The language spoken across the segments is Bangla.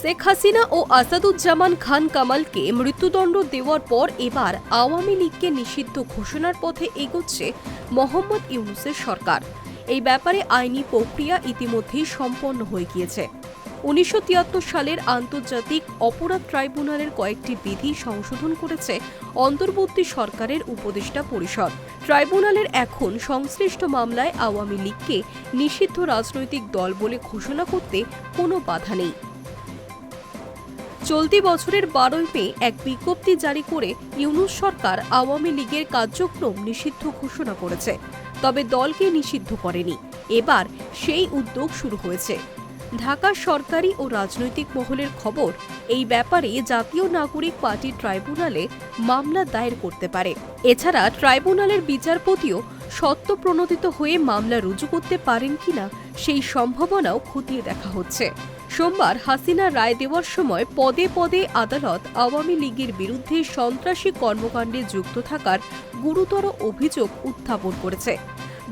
শেখ হাসিনা ও আসাদুজ্জামান খান কামালকে মৃত্যুদণ্ড দেওয়ার পর এবার আওয়ামী লীগকে নিষিদ্ধ ঘোষণার পথে এগোচ্ছে মোহাম্মদ ইউনুসের সরকার। এই ব্যাপারে আইনি প্রক্রিয়া ইতিমধ্যেই সম্পন্ন হয়ে গিয়েছে। উনিশশো তিয়াত্তর সালের আন্তর্জাতিক অপরাধ ট্রাইব্যুনালের কয়েকটি বিধি সংশোধন করেছে অন্তর্বর্তী সরকারের উপদেষ্টা পরিষদ। ট্রাইব্যুনালের এখন সংশ্লিষ্ট মামলায় আওয়ামী লীগকে নিষিদ্ধ রাজনৈতিক দল বলে ঘোষণা করতে কোনো বাধা নেই। চলতি বছরের বারোই মে এক বিজ্ঞপ্তি জারি করে ইউনুস সরকার আওয়ামী লীগের কার্যক্রম নিষিদ্ধ ঘোষণা করেছে, তবে দলকে নিষিদ্ধ করেনি। এবার সেই উদ্যোগ শুরু হয়েছে। ঢাকা সরকারি ও রাজনৈতিক মহলের খবর, এই ব্যাপারে জাতীয় নাগরিক পার্টি ট্রাইব্যুনালে মামলা দায়ের করতে পারে। এছাড়া ট্রাইব্যুনালের বিচারপতিও সত্য প্রণোদিত হয়ে মামলা রুজু করতে পারেন কিনা সেই সম্ভাবনাও খতিয়ে দেখা হচ্ছে। সোমবার হাসিনা রায় দেওয়ার সময় পদে পদে আদালত আওয়ামী লীগের বিরুদ্ধে সন্ত্রাসী কর্মকাণ্ডে যুক্ত থাকার গুরুতর অভিযোগ উত্থাপন করেছে।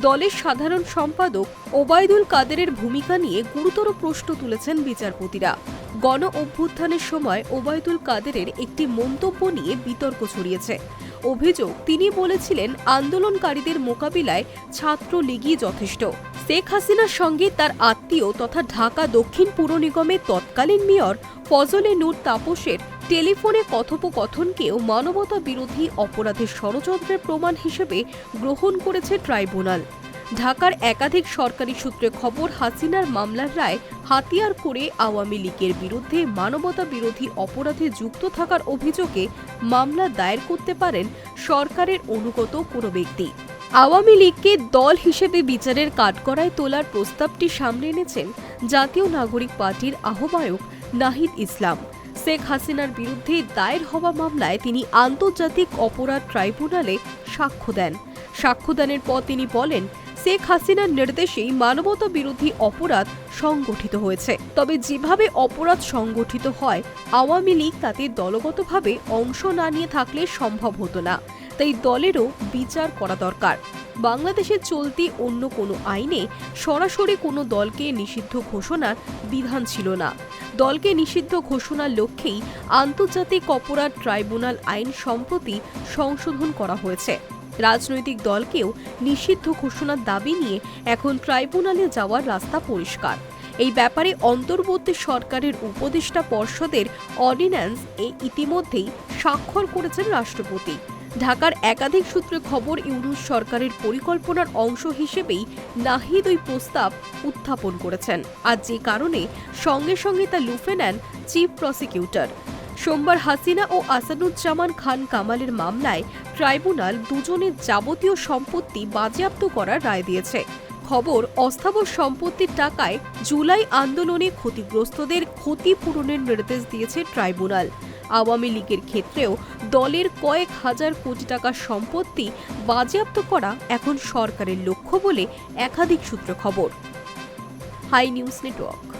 দলের সাধারণ সম্পাদক ওবায়দুল কাদেরের ভূমিকা নিয়ে গুরুতর প্রশ্ন তুলেছেন বিচারপতিরা। গণ অভ্যুত্থানের সময় ওবায়দুল কাদেরের একটি মন্তব্য নিয়ে বিতর্ক ছড়িয়েছে। অভিযোগ তিনি বলেছিলেন আন্দোলনকারীদের মোকাবিলায় ছাত্রলীগই যথেষ্ট। শেখ হাসিনার সঙ্গে তার আত্মীয় তথা ঢাকা দক্ষিণ পুর নিগমের তৎকালীন মেয়র ফজলে নূর তাপসের টেলিফোনে কথোপকথনকেও মানবতা বিরোধী অপরাধের ষড়যন্ত্রের প্রমাণ হিসেবে গ্রহণ করেছে ট্রাইব্যুনাল। ঢাকার একাধিক সরকারি সূত্রে খবর, হাসিনার মামলার রায় হাতিয়ার করে আওয়ামী লীগের বিরুদ্ধে মানবতা বিরোধী অপরাধে যুক্ত থাকার অভিযোগে মামলা দায়ের করতে পারেন সরকারের অনুগত কোনো ব্যক্তি। আওয়ামী লীগকে দল হিসেবে বিচারের কাঠগড়ায় তোলার প্রস্তাবটি সামনে এনেছেন জাতীয় নাগরিক পার্টির আহ্বায়ক নাহিদ ইসলাম। শেখ হাসিনার বিরুদ্ধে দায়ের হওয়া মামলায় তিনি আন্তর্জাতিক অপরাধ ট্রাইব্যুনালে সাক্ষ্য দেন। সাক্ষ্যদানের পর তিনি বলেন শেখ হাসিনার নির্দেশেই মানবতা বিরোধী অপরাধ সংগঠিত হয়েছে। তবে যেভাবে অপরাধ সংগঠিত হয়, আওয়ামী লীগ তাতে দলগতভাবে অংশ না নিয়ে থাকলে সম্ভব হতো না। তাই দলেরও বিচার করা দরকার। বাংলাদেশে চলতি অন্য কোনো আইনে সরাসরি কোনো দলকে নিষিদ্ধ ঘোষণার বিধান ছিল না। দলকে নিষিদ্ধ ঘোষণার লক্ষ্যেই আন্তর্জাতিক অপরাধ ট্রাইব্যুনাল আইন সম্প্রতি সংশোধন করা হয়েছে। রাজনৈতিক দলকেও নিষিদ্ধ ঘোষণার দাবি নিয়ে এখন ট্রাইব্যুনালে যাওয়ার রাস্তা পরিষ্কার। এই ব্যাপারে অন্তর্বর্তী সরকারের উপদেষ্টা পর্ষদের অর্ডিন্যান্স এ ইতিমধ্যেই স্বাক্ষর করেছেন রাষ্ট্রপতি। ঢাকার একাধিক সূত্রে খবর, ইউনুস সরকারের পরিকল্পনার অংশ হিসেবেই নাহিদ ওই প্রস্তাব উত্থাপন করেছেন। আর যে কারণে সঙ্গে সঙ্গে তা লুফে নেন চিফ প্রসিকিউটর। সোমবার হাসিনা ও আসাদুজ্জামান খান কামালের মামলায় ট্রাইব্যুনাল দুজনের যাবতীয় সম্পত্তি বাজেয়াপ্ত করার রায় দিয়েছে। খবর, অস্থাবর সম্পত্তির টাকায় জুলাই আন্দোলনে ক্ষতিগ্রস্তদের ক্ষতিপূরণের নির্দেশ দিয়েছে ট্রাইব্যুনাল। আওয়ামী লীগের ক্ষেত্রেও দলের কয়েক হাজার কোটি টাকার সম্পত্তি বাজেয়াপ্ত করা এখন সরকারের লক্ষ্য বলে একাধিক সূত্র খবর। Hi News Network.